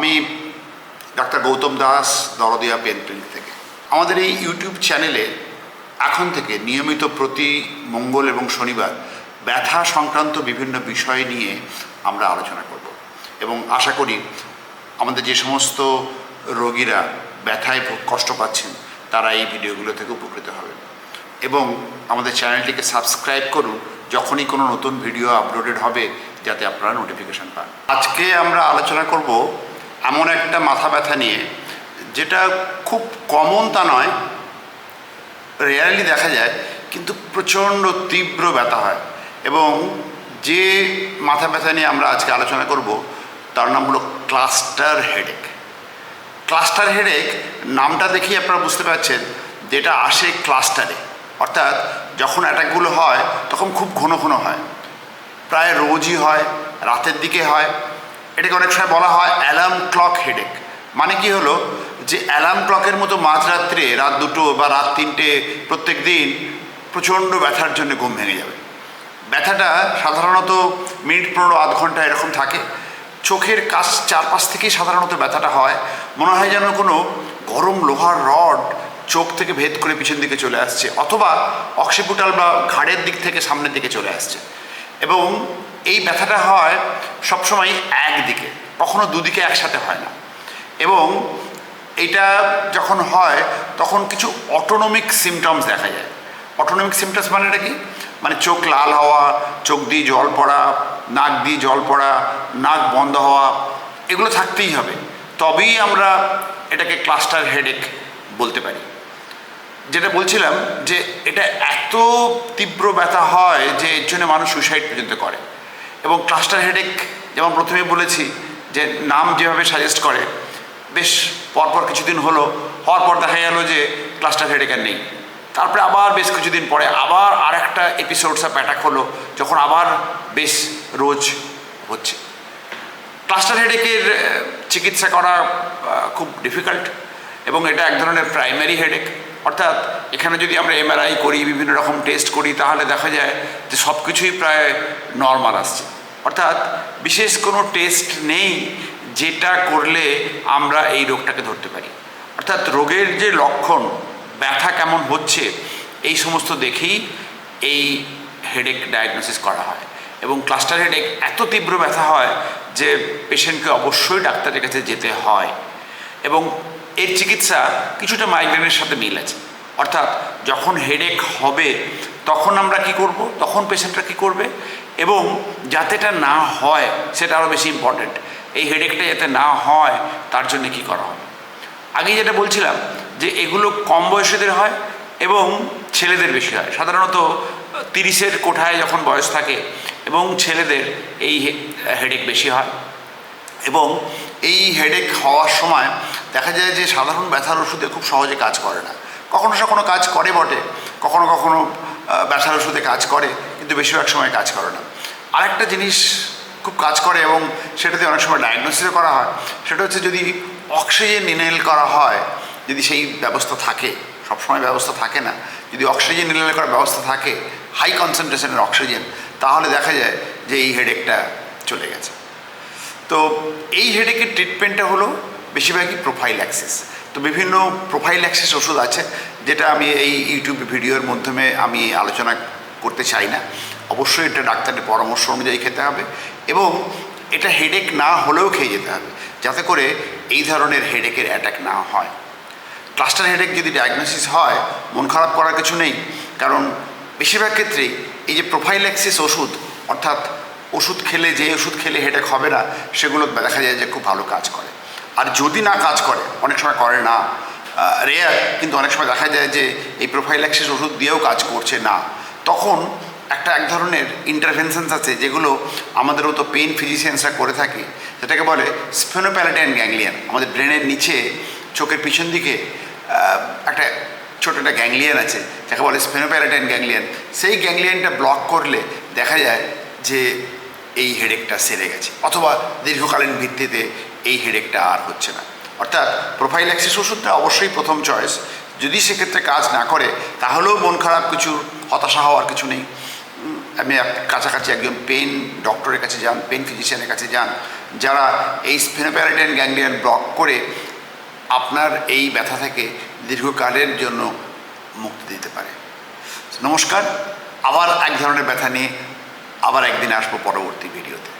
আমি ডাক্তার গৌতম দাস, দরদিয়া পেন থেকে। আমাদের এই ইউটিউব চ্যানেলে এখন থেকে নিয়মিত প্রতি মঙ্গল এবং শনিবার ব্যথা সংক্রান্ত বিভিন্ন বিষয় নিয়ে আমরা আলোচনা করব। এবং আশা করি আমাদের যে সমস্ত রোগীরা ব্যথায় কষ্ট পাচ্ছেন, তারা এই ভিডিওগুলো থেকে উপকৃত হবেন। এবং আমাদের চ্যানেলটিকে সাবস্ক্রাইব করুন, যখনই কোনো নতুন ভিডিও আপলোডেড হবে, যাতে আপনারা নোটিফিকেশান পান। আজকে আমরা আলোচনা করব এমন একটা মাথা ব্যথা নিয়ে, যেটা খুব কমন তা নয় রেয়ারলি দেখা যায়, কিন্তু প্রচণ্ড তীব্র ব্যথা হয়। এবং যে মাথা ব্যথা নিয়ে আমরা আজকে আলোচনা করব, তার নাম হলো ক্লাস্টার হেডেক ক্লাস্টার হেডেক নামটা দেখেই আপনারা বুঝতে পারছেন যেটা আসে ক্লাস্টারে অর্থাৎ যখন অ্যাটাকগুলো হয়, তখন খুব ঘন ঘন হয়। প্রায় রোজই হয়, রাতের দিকে হয় এটাকে অনেক সময় বলা হয় অ্যালার্ম ক্লক হেডেক মানে কি হলো? যে অ্যালার্ম ক্লকের মতো মাঝরাত্রে রাত দুটো বা রাত তিনটে প্রত্যেক দিন প্রচণ্ড ব্যথার জন্য ঘুম ভেঙে যাবে। ব্যথাটা সাধারণত মিনিট পনেরো আধ ঘণ্টা এরকম থাকে। চোখের কাছ চারপাশ থেকেই সাধারণত ব্যথাটা হয়। মনে হয় যেন কোনো গরম লোহার রড চোখ থেকে ভেদ করে পিছন দিকে চলে আসছে, অথবা অক্সিপুটাল বা ঘাড়ের দিক থেকে সামনের দিকে চলে আসছে। এবং এই ব্যথাটা হয় সবসময় একদিকে, কখনো দুদিকে একসাথে হয় না। এবং এটা যখন হয়, তখন কিছু অটোনমিক সিমটমস দেখা যায়। অটোনমিক সিমটমস মানে এটা কি? মানে চোখ লাল হওয়া, চোখ দিয়ে জল পড়া, নাক দিয়ে জল পড়া, নাক বন্ধ হওয়া, এগুলো থাকতেই হবে। তবেই আমরা এটাকে ক্লাস্টার হেডেক বলতে পারি। যেটা বলছিলাম যে এটা এত তীব্র ব্যথা হয় যে এর জন্য মানুষ সুইসাইড পর্যন্ত করে। এবং ক্লাস্টার হেডেক যেমন প্রথমে বলেছি, যে নাম যেভাবে সাজেস্ট করে, বেশ পরপর কিছুদিন হলো, হওয়ার পর দেখা গেল যে ক্লাস্টার হেডেক আর নেই। তারপরে আবার বেশ কিছুদিন পরে আবার আর একটা এপিসোডস অফ অ্যাটাক হলো, যখন আবার বেশ রোজ হচ্ছে। ক্লাস্টার হেডেকের চিকিৎসা করা খুব ডিফিকাল্ট এবং এটা এক ধরনের প্রাইমারি হেডেক অর্থাৎ এখানে যদি আমরা এমআরআই করি, বিভিন্ন রকম টেস্ট করি, তাহলে দেখা যায় যে সব কিছুই প্রায় নর্মাল আসছে। অর্থাৎ বিশেষ কোনো টেস্ট নেই যেটা করলে আমরা এই রোগটাকে ধরতে পারি। অর্থাৎ রোগের যে লক্ষণ, ব্যথা কেমন হচ্ছে, এই সমস্ত দেখেই এই হেডেক ডায়াগনোসিস করা হয় এবং ক্লাস্টার হেডেক এত তীব্র ব্যথা হয় যে পেশেন্টকে অবশ্যই ডাক্তারের কাছে যেতে হয় এবং এর চিকিৎসা কিছুটা মাইগ্রেনের সাথে মিল আছে। অর্থাৎ যখন হেডেক হবে, তখন আমরা কি করব? তখন পেশেন্টরা কি করবে? এবং যাতে এটা না হয়, সেটা আরও বেশি ইম্পর্ট্যান্ট এই হেডেকটা যাতে না হয়, তার জন্য কি করা হবে? আগে যেটা বলছিলাম, যে এগুলো কম বয়সীদের হয় এবং ছেলেদের বেশি হয়। সাধারণত তিরিশের কোঠায় যখন বয়স থাকে এবং ছেলেদের এই হেডেক বেশি হয় এবং এই হেডেক হওয়ার সময় দেখা যায় যে সাধারণ ব্যথার ওষুধে খুব সহজে কাজ করে না। কখনো সে কোনো কাজ করে বটে, কখনো কখনো ব্যথার ওষুধে কাজ করে, কিন্তু বেশিরভাগ সময় কাজ করে না। আরেকটা জিনিস খুব কাজ করে এবং সেটাতে অনেক সময় ডায়াগনোসিসও করা হয়, সেটা হচ্ছে যদি অক্সিজেন ইনহেল করা হয়, যদি সেই ব্যবস্থা থাকে, সবসময় ব্যবস্থা থাকে না, যদি অক্সিজেন ইনহেল করার ব্যবস্থা থাকে হাই কনসেন্ট্রেশনের অক্সিজেন, তাহলে দেখা যায় যে এই হেডেকটা চলে গেছে। তো এই হেডেকের ট্রিটমেন্টটা হলো বেশিরভাগই প্রোফাইল অ্যাক্সেস তো বিভিন্ন প্রোফাইল অ্যাক্সেস ওষুধ আছে, যেটা আমি এই ইউটিউব ভিডিওর মাধ্যমে আমি আলোচনা করতে চাই না। অবশ্যই এটা ডাক্তারের পরামর্শ অনুযায়ী খেতে হবে এবং এটা হেডেক না হলেও খেয়ে যেতে হবে, যাতে করে এই ধরনের হেডেকের অ্যাটাক না হয়। ক্লাস্টার হেডেক যদি ডায়াগনোসিস হয়, মন খারাপ করার কিছু নেই, কারণ বেশিরভাগ ক্ষেত্রেই এই যে প্রোফাইল প্রোফাইল্যাক্সিস ওষুধ, অর্থাৎ ওষুধ খেলে যে ওষুধ খেলে হেডেক হবে না, সেগুলো দেখা যায় যে খুব ভালো কাজ করে। আর যদি না কাজ করে, অনেক সময় করে না রেয়ার কিন্তু অনেক সময় দেখা যায় যে এই প্রোফাইল্যাক্সিস ওষুধ দিয়েও কাজ করছে না, তখন একটা এক ধরনের ইন্টারভেনশনস আছে যেগুলো আমাদের মতো পেন ফিজিশিয়ানসরা করে থাকে সেটাকে বলে স্পেনোপ্যালেটাইন গ্যাংলিয়ান আমাদের ব্রেনের নিচে, চোখের পিছন দিকে একটা ছোট একটা গ্যাংলিয়ান আছে, যাকে বলে স্পেনোপ্যালেটাইন গ্যাংলিয়ান সেই গ্যাংলিয়ানটা ব্লক করলে দেখা যায় যে এই হেডেকটা সেরে গেছে, অথবা দীর্ঘকালীন ভিত্তিতে এই হেডেকটা আর হচ্ছে না। অর্থাৎ প্রোফাইল প্রোফাইল্যাক্সিস ওষুধটা অবশ্যই প্রথম চয়েস যদি সেক্ষেত্রে কাজ না করে, তাহলেও মন খারাপ কিছু, হতাশা হওয়ার কিছু নেই। আপনি কাছাকাছি একজন পেন ডক্টরের কাছে যান পেন ফিজিশিয়ানের কাছে যান, যারা এই স্পেনোপ্যারাটাইন গ্যাংলিয়ান ব্লক করে আপনার এই ব্যথা থেকে দীর্ঘকালের জন্য মুক্তি দিতে পারে। নমস্কার, আবার এক ধরনের ব্যথা নিয়ে আবার একদিন আসব পরবর্তী ভিডিওতে